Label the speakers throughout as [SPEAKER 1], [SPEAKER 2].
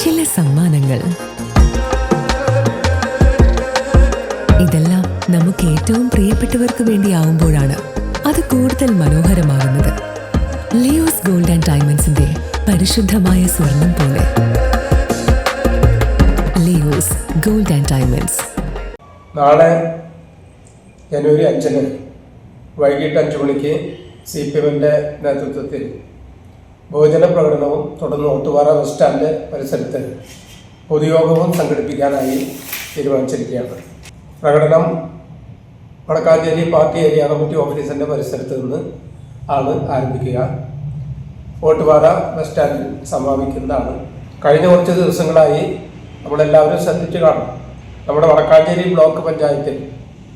[SPEAKER 1] ചില സമ്മാനങ്ങൾ. ഇതെല്ലാം നമുക്ക് ഏറ്റവും പ്രിയപ്പെട്ടവർക്ക് വേണ്ടിയാവുമ്പോഴാണ് അത് കൂടുതൽ മനോഹരമാകുന്നത്. ലിയോസ് ഗോൾഡ് ആൻഡ് ഡയമണ്ട്സിന്റെ പരിശുദ്ധമായ സ്വർണം പോലെ. Leo's gold and diamonds.
[SPEAKER 2] നാളെ ജനുവരി അഞ്ചിന് വൈകിട്ട് അഞ്ചു മണിക്ക് സി പി എമ്മിന്റെ നേതൃത്വത്തിൽ ബഹുജന പ്രകടനവും തുടർന്ന് ഓട്ടുപാറ ബസ് സ്റ്റാൻഡ് പരിസരത്ത് പൊതുയോഗവും സംഘടിപ്പിക്കാനായി തീരുമാനിച്ചിരിക്കുകയാണ്. പ്രകടനം വടക്കാഞ്ചേരി പാർട്ടി ഏരിയ കമ്മിറ്റി ഓഫീസിന്റെ പരിസരത്ത് നിന്ന് ആണ് ആരംഭിക്കുക. ഓട്ടുപാറ ബസ് സ്റ്റാൻഡിൽ സമാപിക്കുന്നതാണ്. കഴിഞ്ഞ കുറച്ച് ദിവസങ്ങളായി നമ്മളെല്ലാവരും ശ്രദ്ധിച്ചു കാണും. നമ്മുടെ വടക്കാഞ്ചേരി ബ്ലോക്ക് പഞ്ചായത്തിൽ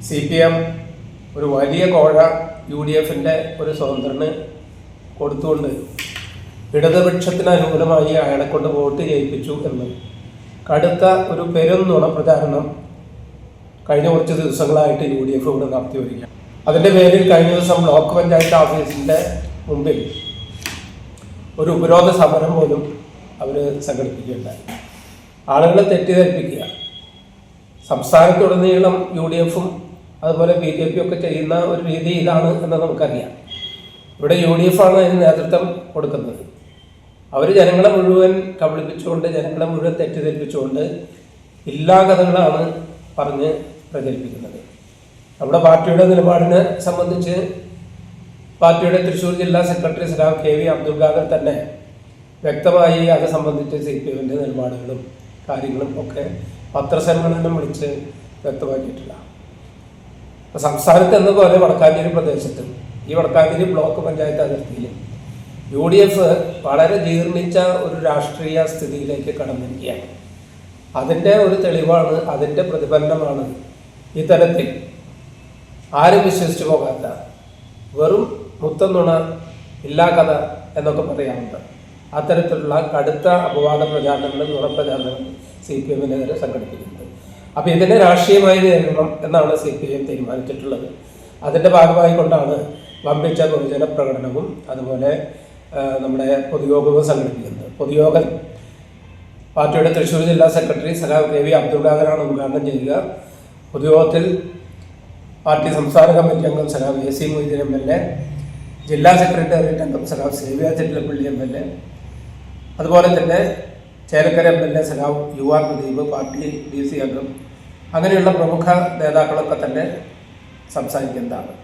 [SPEAKER 2] സി പി എം ഒരു വലിയ കോഴ യു ഡി എഫിന്റെ ഒരു സ്വതന്ത്രന് കൊടുത്തുകൊണ്ട് ഇടതുപക്ഷത്തിന് അനുകൂലമായി അയാളെ കൊണ്ട് വോട്ട് ചെയ്യിപ്പിച്ചു എന്ന്. കടുത്ത ഒരു പെരുന്നുണ നുണ പ്രചാരണം കഴിഞ്ഞ കുറച്ച് ദിവസങ്ങളായിട്ട് യു ഡി എഫ് ഇവിടെ നടത്തി വരിക അതിന്റെ പേരിൽ കഴിഞ്ഞ ദിവസം ബ്ലോക്ക് പഞ്ചായത്ത് ഓഫീസിന്റെ മുമ്പിൽ ഒരു ഉപരോധ സമരം പോലും അവർ സംഘടിപ്പിക്കുകയുണ്ടായി. ആളുകളെ തെറ്റിദ്ധരിപ്പിക്കുക. സംസ്ഥാനത്തുടനീളം യു ഡി എഫും അതുപോലെ ബി ജെ പി ഒക്കെ ചെയ്യുന്ന ഒരു രീതി ഇതാണ് എന്ന് നമുക്കറിയാം. ഇവിടെ യു ഡി എഫ് ആണ് അതിന് നേതൃത്വം കൊടുക്കുന്നത്. അവർ ജനങ്ങളെ മുഴുവൻ കബളിപ്പിച്ചുകൊണ്ട് ജനങ്ങളെ മുഴുവൻ തെറ്റിദ്ധരിപ്പിച്ചുകൊണ്ട് എല്ലാ കഥകളാണ് പറഞ്ഞ് പ്രചരിപ്പിക്കുന്നത്. നമ്മുടെ പാർട്ടിയുടെ നിലപാടിനെ സംബന്ധിച്ച് പാർട്ടിയുടെ തൃശ്ശൂർ ജില്ലാ secretary Salam K V Abdul Khader തന്നെ വ്യക്തമായി അത് സംബന്ധിച്ച് സി പി എമ്മിന്റെ നിലപാടുകളും കാര്യങ്ങളും ഒക്കെ പത്രസമ്മേളനം വിളിച്ച് വ്യക്തമാക്കിയിട്ടില്ല. സംസ്ഥാനത്ത് എന്ന പോലെ വടക്കാഞ്ചേരി പ്രദേശത്തും ഈ വടക്കാഞ്ചേരി ബ്ലോക്ക് പഞ്ചായത്ത് അതിർത്തിയിലും യു ഡി എഫ് വളരെ ജീർണിച്ച ഒരു രാഷ്ട്രീയ സ്ഥിതിയിലേക്ക് കടന്നിരിക്കുകയാണ്. അതിന്റെ ഒരു തെളിവാണ് അതിന്റെ പ്രതിഫലനമാണ് ഇത്തരത്തിൽ ആരും വിശ്വസിച്ചു പോകാത്ത വെറും മുത്തം നുണ ഇല്ലാ കഥ എന്നൊക്കെ പറയാറുണ്ട്. അത്തരത്തിലുള്ള കടുത്ത അപവാദ പ്രചാരണങ്ങളും നുണപ്രചാരണങ്ങളും സി പി എമ്മിനെതിരെ സംഘടിപ്പിക്കുന്നത് അപ്പോൾ ഇതിനെ രാഷ്ട്രീയമായി നേരിടണം എന്നാണ് സി പി എം തീരുമാനിച്ചിട്ടുള്ളത്. അതിന്റെ ഭാഗമായി കൊണ്ടാണ് വമ്പിച്ച ബഹുജന പ്രകടനവും അതുപോലെ നമ്മുടെ പൊതുയോഗവും സംഘടിപ്പിക്കുന്നത്. പൊതുയോഗം പാർട്ടിയുടെ തൃശ്ശൂർ ജില്ലാ സെക്രട്ടറി സഖാവ് കെ വി അബ്ദുൾ ഖാദറാണ് ഉദ്ഘാടനം ചെയ്യുക. പൊതുയോഗത്തിൽ പാർട്ടി സംസ്ഥാന കമ്മിറ്റി അംഗം സഖാവ് A C Moideen M L A ജില്ലാ സെക്രട്ടേറിയറ്റ് അംഗം സഖാവ് സേവ്യ ചിറ്റലപ്പള്ളി എം എൽ എ അതുപോലെ തന്നെ ചേലക്കര എം എൽ എ സഖാവ് U R Pradeep party D C അംഗം അങ്ങനെയുള്ള പ്രമുഖ നേതാക്കളൊക്കെ തന്നെ സംസാരിക്കുന്നതാണ്.